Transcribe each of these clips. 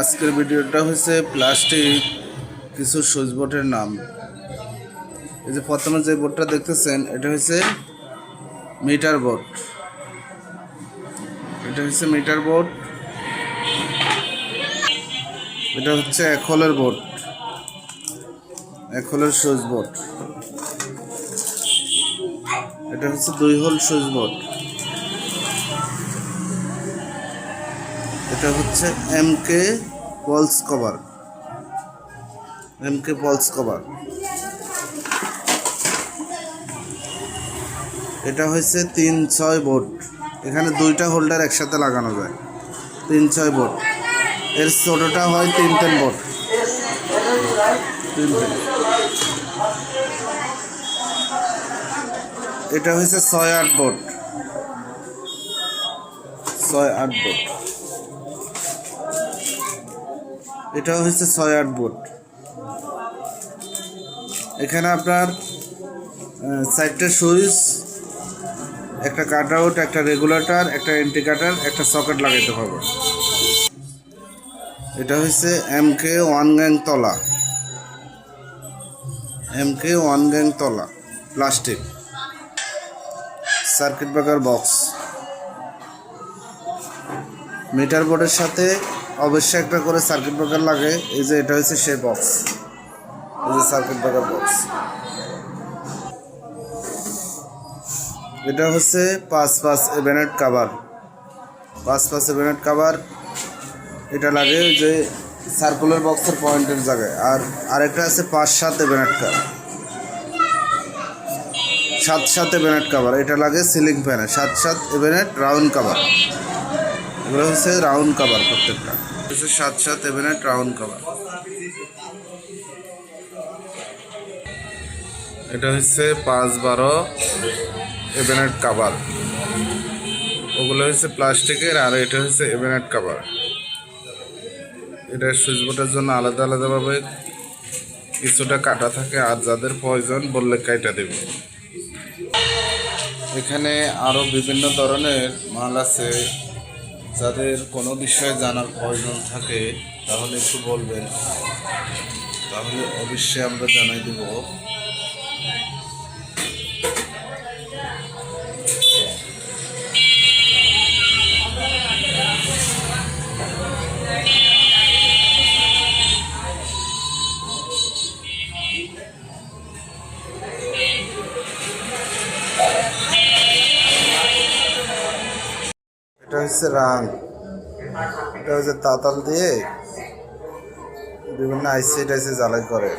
আজকের ভিডিওটা হচ্ছে প্লাস্টিক, কিছু সুইচ বোর্ডের নাম। এই যে প্রথমে যে বোর্ডটা দেখতেছেন, এটা হচ্ছে মিটার বোর্ড। এটা হচ্ছে মিটার বোর্ড। এটা হচ্ছে এক হোলের বোর্ড এক হোলের সুইচ বোর্ড। এটা হচ্ছে দুই হোল সুইচ বোর্ড। এটা হচ্ছে M K plus cover M K plus cover এটা হচ্ছে তিন ছয় বোর্ড এখানে দুইটা হোল্ডার একসাথে লাগানো যায়। তিন ছয় বোর্ড এর ছোটোটা হয় তিন তিন তিন এটা হচ্ছে ছয় আট বোর্ড ছয় আট বোর্ড এটা হচ্ছে ছয় আট বোর্ড এখানে আপনার চারটে সুইচ, একটা কাট আউট একটা রেগুলেটর একটা ইন্ডিকেটার একটা সকেট লাগাইতে হবে। এটা হচ্ছে এম কে ওয়ান গ্যাং তলা। এম কে ওয়ান গ্যাং তলা plastic circuit breaker box meter বোর্ডের সাথে অবশ্যই একটা করে সার্কিট ব্রেকার লাগে। এই যে এটা হচ্ছে সেই বক্স এই যে সার্কিট ব্রেকার বক্স এটা হচ্ছে পাঁচ পাঁচ এভেনেট কাভার পাঁচ পাঁচ এভেনেট কাভার এটা লাগে যে সার্কুলার বক্সের পয়েন্টের জায়গায়। আর আরেকটা আছে পাঁচ সাত এভেনেট কাভার সাত সাত এভেনেট কাভার এটা লাগে সিলিং ফ্যানে সাত সাত এভেনেট রাউন্ড কাভার এগুলো হচ্ছে রাউন্ড কাভার প্রত্যেকটা। হচ্ছে সাত সাত এভেনেট রাউন্ড কাভার এটা হচ্ছে পাঁচ, বারো এভেনেট কাভার ওগুলো হচ্ছে প্লাস্টিকের, আর এটা হচ্ছে এভেনেট কাভার এটা সুইচ বোর্ডের জন্য আলাদা, আলাদাভাবে কিছুটা কাটা থাকে, আর যাদের প্রয়োজন বললে কাইটা দেবে। এখানে আরও বিভিন্ন ধরনের মাল আছে। যাদের কোনো বিষয়ে জানার প্রয়োজন থাকে তাহলে একটু বলবেন। তাহলে অবশ্যই আমরা জানাই দেব। হচ্ছে রাং এটা হচ্ছে তাতাল দিয়ে বিভিন্ন আইসি টাইসি জ্বালাই করে।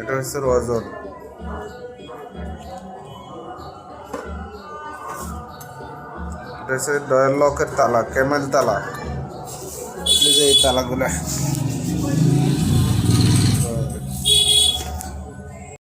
এটা হচ্ছে রজন। এটা হচ্ছে ডয়েল লকের তালা, ক্যামেল তালা। এই তালাগুলা।